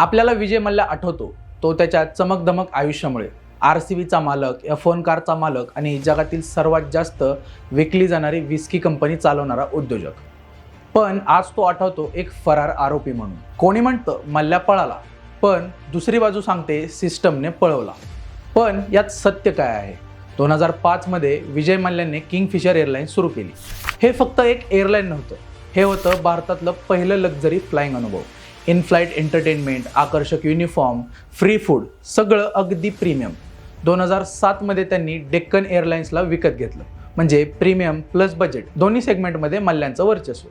आपल्याला विजय मल्ल्या आठवतो तो त्याच्या चमकधमक आयुष्यामुळे. आर सी बीचा मालक एफ वन कारचा मालक आणि जगातील सर्वात जास्त विकली जाणारी विस्की कंपनी चालवणारा उद्योजक. पण आज तो आठवतो एक फरार आरोपी म्हणून. कोणी म्हणतं मल्ल्या पळाला पण दुसरी बाजू सांगते सिस्टमने पळवला. पण यात सत्य काय आहे? दोन हजार पाचमध्ये विजय मल्ल्याने किंगफिशर एअरलाईन सुरू केली. हे फक्त एक एअरलाईन नव्हतं. हे होतं भारतातलं पहिलं लक्झरी फ्लाईंग अनुभव. इन फ्लाईट एंटरटेनमेंट आकर्षक युनिफॉर्म फ्री फूड सगळं अगदी प्रीमियम दोन हजार सातमध्ये त्यांनी डेक्कन एअरलाईन्सला विकत घेतलं. म्हणजे प्रीमियम प्लस बजेट दोन्ही सेगमेंटमध्ये मल्ल्यांचं वर्चस्व.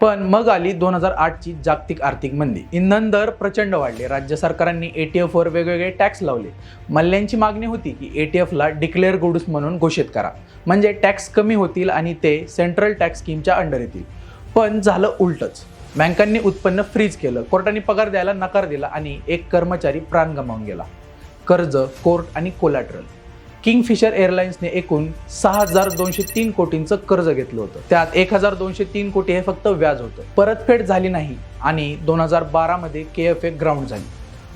पण मग आली दोन हजार आठची जागतिक आर्थिक मंदी. इंधन दर प्रचंड वाढले. राज्य सरकारांनी ए टी एफवर वेगवेगळे टॅक्स लावले. मल्ल्यांची मागणी होती की ए टी एफला डिक्लेअर गुड्स म्हणून घोषित करा. म्हणजे टॅक्स कमी होतील आणि ते सेंट्रल टॅक्स स्कीमच्या अंडर येतील. पण झालं उलटच. बँकांनी उत्पन्न फ्रीज केलं. कोर्टाने पगार द्यायला नकार दिला आणि एक कर्मचारी प्राण गमावून गेला. कर्ज कोर्ट आणि कोलॅटरल किंगफिशर एअरलाइन्सने एकूण सहा हजार दोनशे तीन कोटींचं कर्ज घेतलं होतं. त्यात एक हजार दोनशे तीन कोटी हे फक्त व्याज होतं. परतफेड झाली नाही आणि दोन हजार बारामध्ये के एफ ए ग्राउंड झाली.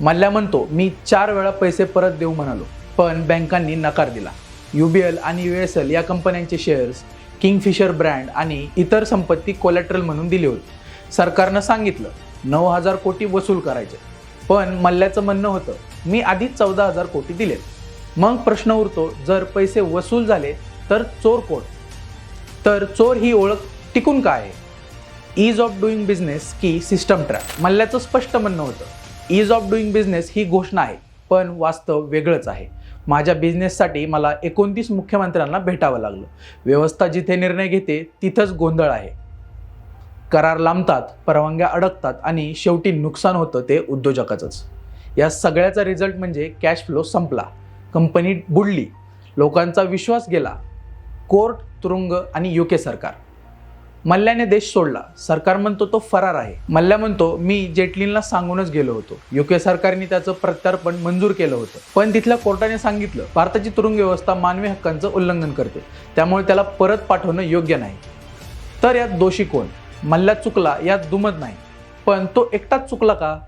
मल्ल्या म्हणतो मी चार वेळा पैसे परत देऊ म्हणालो पण बँकांनी नकार दिला. युबीएल आणि यू एस एल या कंपन्यांचे शेअर्स किंगफिशर ब्रँड आणि इतर संपत्ती कोलॅटरल म्हणून दिली होती. सरकारनं सांगितलं नऊ हजार कोटी वसूल करायचे. पण मल्ल्याचं म्हणणं होतं मी आधीच चौदा हजार कोटी दिलेत. मग प्रश्न उरतो जर पैसे वसूल झाले तर चोर कोण? तर चोर ही ओळख टिकून काय आहे? ईज ऑफ डुईंग बिझनेस की सिस्टम ट्रॅप मल्ल्याचं स्पष्ट म्हणणं होतं ईज ऑफ डुईंग बिझनेस ही घोषणा आहे पण वास्तव वेगळंच आहे. माझ्या बिझनेससाठी मला एकोणतीस मुख्यमंत्र्यांना भेटावं लागलं. व्यवस्था जिथे निर्णय घेते तिथंच गोंधळ आहे. करार लांबतात परवानग्या अडकतात आणि शेवटी नुकसान होतं ते उद्योजकाचंच. या सगळ्याचा रिझल्ट म्हणजे कॅश फ्लो संपला. कंपनी बुडली. लोकांचा विश्वास गेला. कोर्ट तुरुंग आणि युके सरकार. मल्ल्याने देश सोडला. सरकार म्हणतो तो फरार आहे. मल्ल्या म्हणतो मी जेटलींना सांगूनच गेलो होतो. युके सरकारने त्याचं प्रत्यार्पण मंजूर केलं होतं. पण तिथल्या कोर्टाने सांगितलं भारताची तुरुंग व्यवस्था मानवी हक्कांचं उल्लंघन करते. त्यामुळे त्याला परत पाठवणं योग्य नाही. तर यात दोषी कोण? मल्ला चुकला यात दुमत नाही. पण तो एकटाच चुकला का?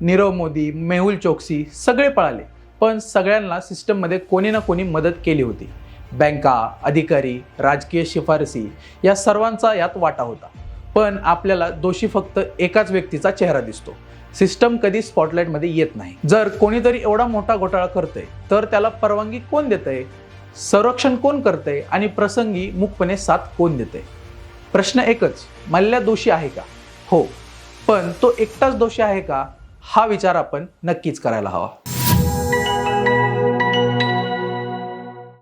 नीरव मोदी मेहुल चोक्सी सगळे पळाले. पण सगळ्यांना सिस्टममध्ये कोणी ना कोणी मदत केली होती. बँका अधिकारी राजकीय शिफारसी या सर्वांचा यात वाटा होता. पण आपल्याला दोषी फक्त एकाच व्यक्तीचा चेहरा दिसतो. सिस्टम कधी स्पॉटलाईटमध्ये येत नाही. जर कोणीतरी एवढा मोठा घोटाळा करतंय तर त्याला परवानगी कोण देतंय? संरक्षण कोण करतंय? आणि प्रसंगी मुखपणे साथ कोण देते प्रश्न एकच मल्ल्या दोषी आहे का? हो. पण तो एकटाच दोषी आहे का? हा विचार आपण नक्कीच करायला हवा.